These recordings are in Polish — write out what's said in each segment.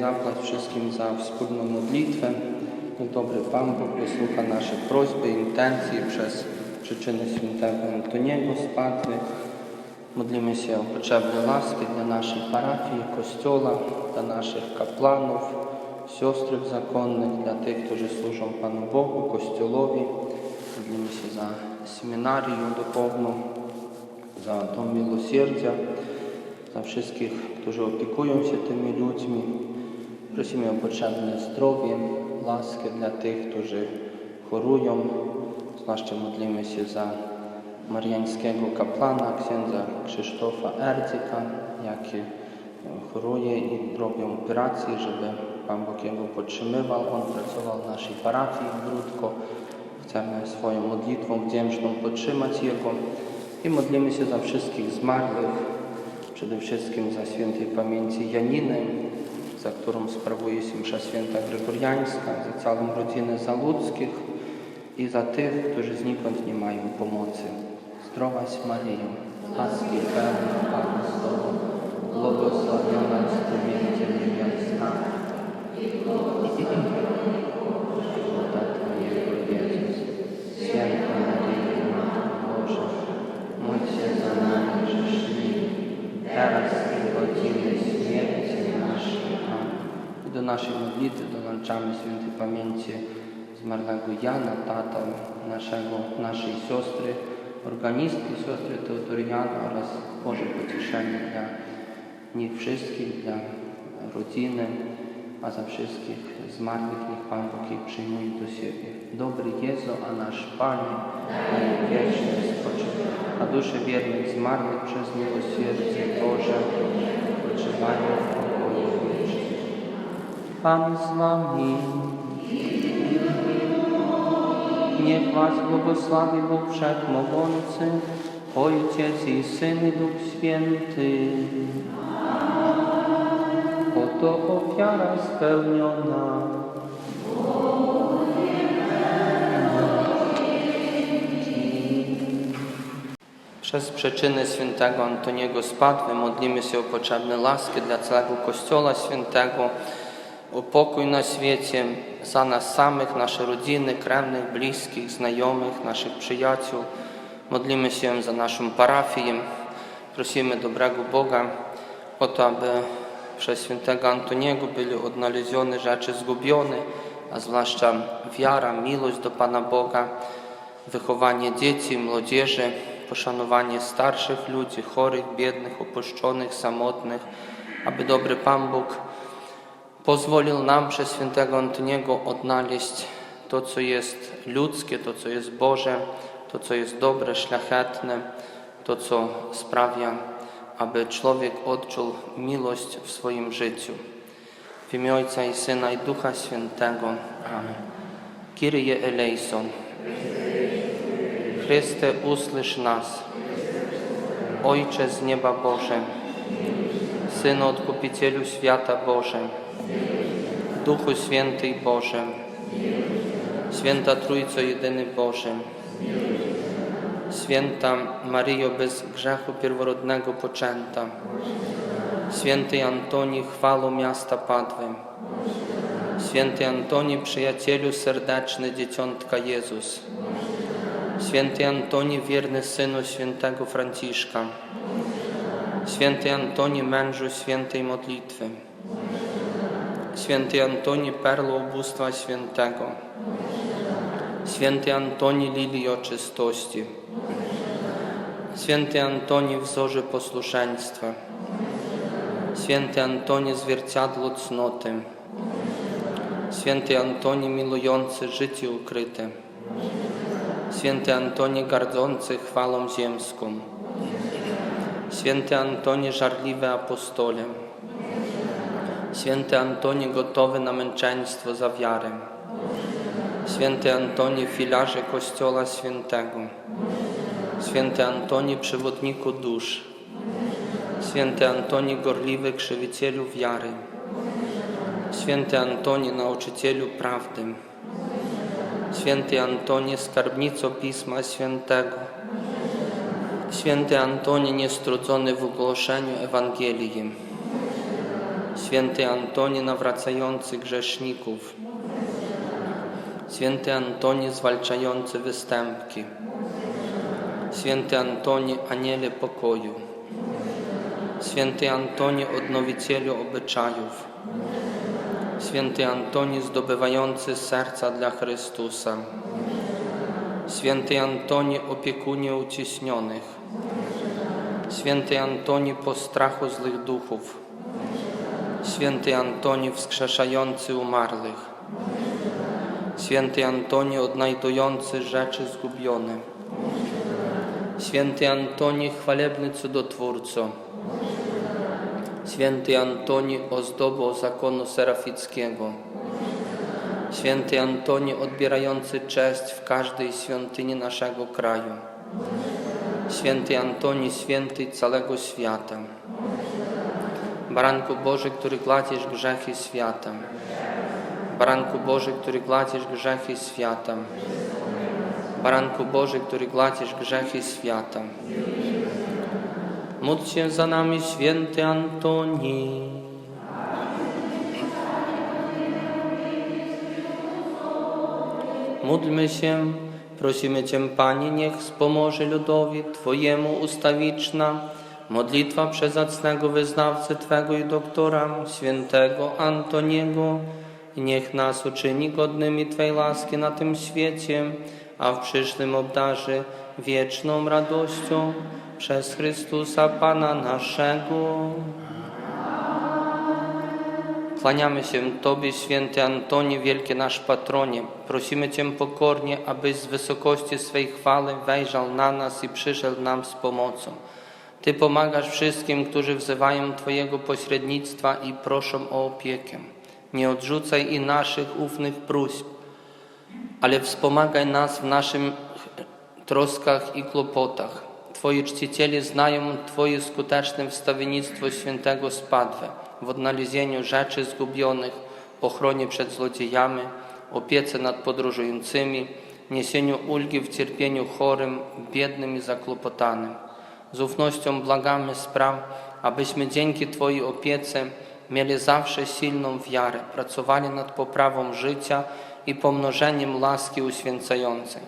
zapłać wszystkim za wspólną modlitwę. Niech dobry Pan Bóg wysłucha nasze prośby, intencje przez przyczyny świętego Antoniego Spadły. Modlimy się o potrzebne łaski dla naszej parafii, kościoła, dla naszych kapłanów, siostrów zakonnych, dla tych, którzy służą Panu Bogu, Kościołowi. Modlimy się za seminarię duchowną, za Dom Miłosierdzia, za wszystkich, którzy opiekują się tymi ludźmi. Prosimy o potrzebne zdrowie, laskę dla tych, którzy chorują. Zwłaszcza modlimy się za mariańskiego kapłana, księdza Krzysztofa Erdzyka, jaki choruje i robią operacje, żeby Pan Bóg jego podtrzymywał. On pracował w naszej parafii w Brudko. Chcemy swoją modlitwą wdzięczną podtrzymać Jego i modlimy się za wszystkich zmarłych, przede wszystkim za świętej pamięci Janiny, za którą sprawuje się msza święta gregoriańska, za całą rodzinę Zaludzkich i za tych, którzy znikąd nie mają pomocy. Zdrowaś Maryjo, łaski pełna Pan z Tobą, błogosławionaś Ty między. Podatku Jego Jezus, Święta Maryjo, Matko Boża, módl się za nami grzesznymi, teraz i w godzinę śmierci naszej. Amen. I do naszej modlitwy dołączamy świętej pamięci zmarłego Jana, tata naszego, naszej siostry, organistki, siostry Teodoriana oraz Boże pocieszenie dla nich wszystkich, dla rodziny, a za wszystkich zmarłych niech Pan Bóg ich przyjmuje do siebie. Dobry Jezu, a nasz Panie, na wieczny spoczynek, a dusze wiernych zmarłych przez miłosierdzie Boże wiecznym. Pan z Wami. Niech Was błogosławi Bóg Wszechmogący, Ojciec i Syn i Duch Święty. Oto ofiara spełniona. Przez przyczyny świętego Antoniego Spadły modlimy się o potrzebne łaski dla całego Kościoła Świętego, o pokój na świecie, za nas samych, nasze rodziny, krewnych, bliskich, znajomych, naszych przyjaciół. Modlimy się za naszą parafię. Prosimy dobrego Boga o to, aby przez świętego Antoniego byli odnalezione rzeczy zgubione, a zwłaszcza wiara, miłość do Pana Boga, wychowanie dzieci, młodzieży, poszanowanie starszych ludzi, chorych, biednych, opuszczonych, samotnych, aby dobry Pan Bóg pozwolił nam przez świętego Antoniego odnaleźć to, co jest ludzkie, to, co jest Boże, to, co jest dobre, szlachetne, to, co sprawia, aby człowiek odczuł miłość w swoim życiu. W imię Ojca i Syna i Ducha Świętego. Amen. Kyrie eleison. Chryste, usłysz nas. Ojcze z nieba Boże, Synu Odkupicielu świata Boże, Duchu Święty Boże, Święta Trójco Jedyny Boże, Święta Maryjo bez grzechu pierworodnego poczęta, Święty Antoni chwalo miasta Padwy, Święty Antoni przyjacielu serdeczny dzieciątka Jezus, Święty Antoni wierny synu świętego Franciszka, Święty Antoni mężu świętej modlitwy, Święty Antoni perlo ubóstwa świętego, Święty Antoni lilii oczystości, Święty Antoni wzorze posłuszeństwa, Święty Antoni zwierciadło cnoty, Święty Antoni milujący życie ukryte, Święty Antoni gardzący chwałą ziemską, Święty Antoni żarliwy apostole, Święty Antoni gotowy na męczeństwo za wiarę, Święty Antoni filarze Kościoła Świętego, Święty Antoni przewodniku dusz, Święty Antoni gorliwy krzywicielu wiary, Święty Antoni nauczycielu prawdy, Święty Antoni skarbnico Pisma Świętego, Święty Antoni niestrudzony w ogłoszeniu Ewangelii, Święty Antoni nawracający grzeszników, Święty Antoni zwalczający występki, Święty Antoni aniele pokoju, Święty Antoni odnowicielu obyczajów, Święty Antoni zdobywający serca dla Chrystusa, Święty Antoni opiekunie uciśnionych, Święty Antoni postrachu złych duchów, Święty Antoni wskrzeszający umarłych, Święty Antoni odnajdujący rzeczy zgubione, Święty Antoni chwalebny cudotwórco, Święty Antoni ozdobo zakonu serafickiego, Święty Antoni odbierający cześć w każdej świątyni naszego kraju, Święty Antoni, święty całego świata, Baranku Boży, który gładzisz grzechy świata, Baranku Boży, który gładzisz grzechy świata, Baranku Boży, który gładzisz grzechy świata. Módl się za nami, święty Antoni. Módlmy się, prosimy Cię, Panie, niech wspomoże ludowi Twojemu ustawiczna modlitwa przezacnego wyznawcy Twego i doktora, świętego Antoniego. Niech nas uczyni godnymi Twej łaski na tym świecie, a w przyszłym obdarzy wieczną radością przez Chrystusa Pana naszego. Kłaniamy się Tobie, święty Antoni, wielki nasz patronie. Prosimy Cię pokornie, abyś z wysokości swej chwały wejrzał na nas i przyszedł nam z pomocą. Ty pomagasz wszystkim, którzy wzywają Twojego pośrednictwa i proszą o opiekę. Nie odrzucaj i naszych ufnych próśb, ale wspomagaj nas w naszym troskach i kłopotach. Twoi czciciele znają Twoje skuteczne wstawiennictwo świętego Spadwę w odnalezieniu rzeczy zgubionych, ochronie przed złodziejami, opiece nad podróżującymi, niesieniu ulgi w cierpieniu chorym, biednym i zakłopotanym. Z ufnością błagamy spraw, abyśmy dzięki Twojej opiece mieli zawsze silną wiarę, pracowali nad poprawą życia i pomnożeniem łaski uświęcającej.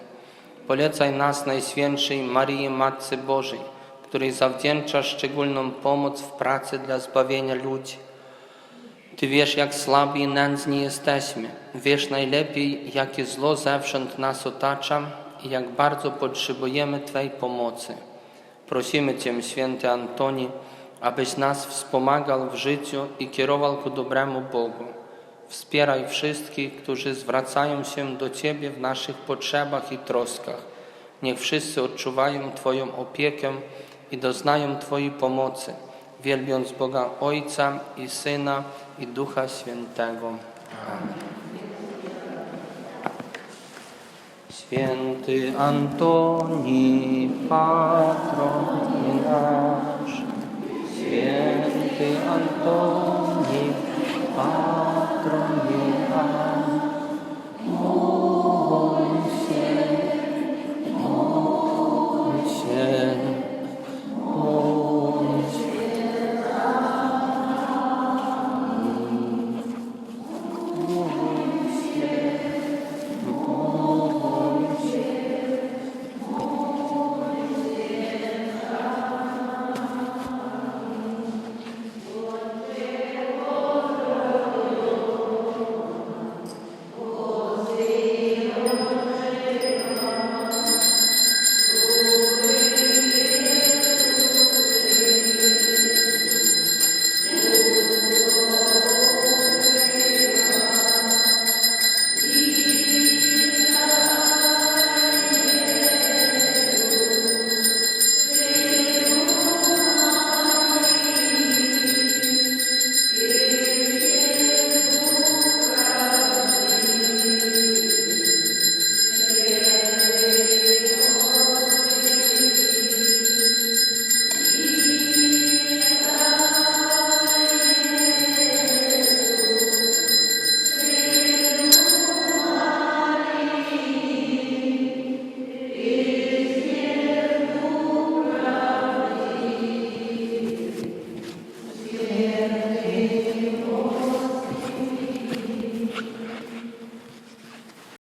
Polecaj nas Najświętszej Marii Matce Bożej, której zawdzięczasz szczególną pomoc w pracy dla zbawienia ludzi. Ty wiesz, jak słabi i nędzni jesteśmy. Wiesz najlepiej, jakie zło zewsząd nas otacza i jak bardzo potrzebujemy Twej pomocy. Prosimy Cię, święty Antoni, abyś nas wspomagał w życiu i kierował ku dobremu Bogu. Wspieraj wszystkich, którzy zwracają się do Ciebie w naszych potrzebach i troskach. Niech wszyscy odczuwają Twoją opiekę i doznają Twojej pomocy, wielbiąc Boga Ojca i Syna i Ducha Świętego. Amen. Święty Antoni, patron nasz, Święty Antoni, patron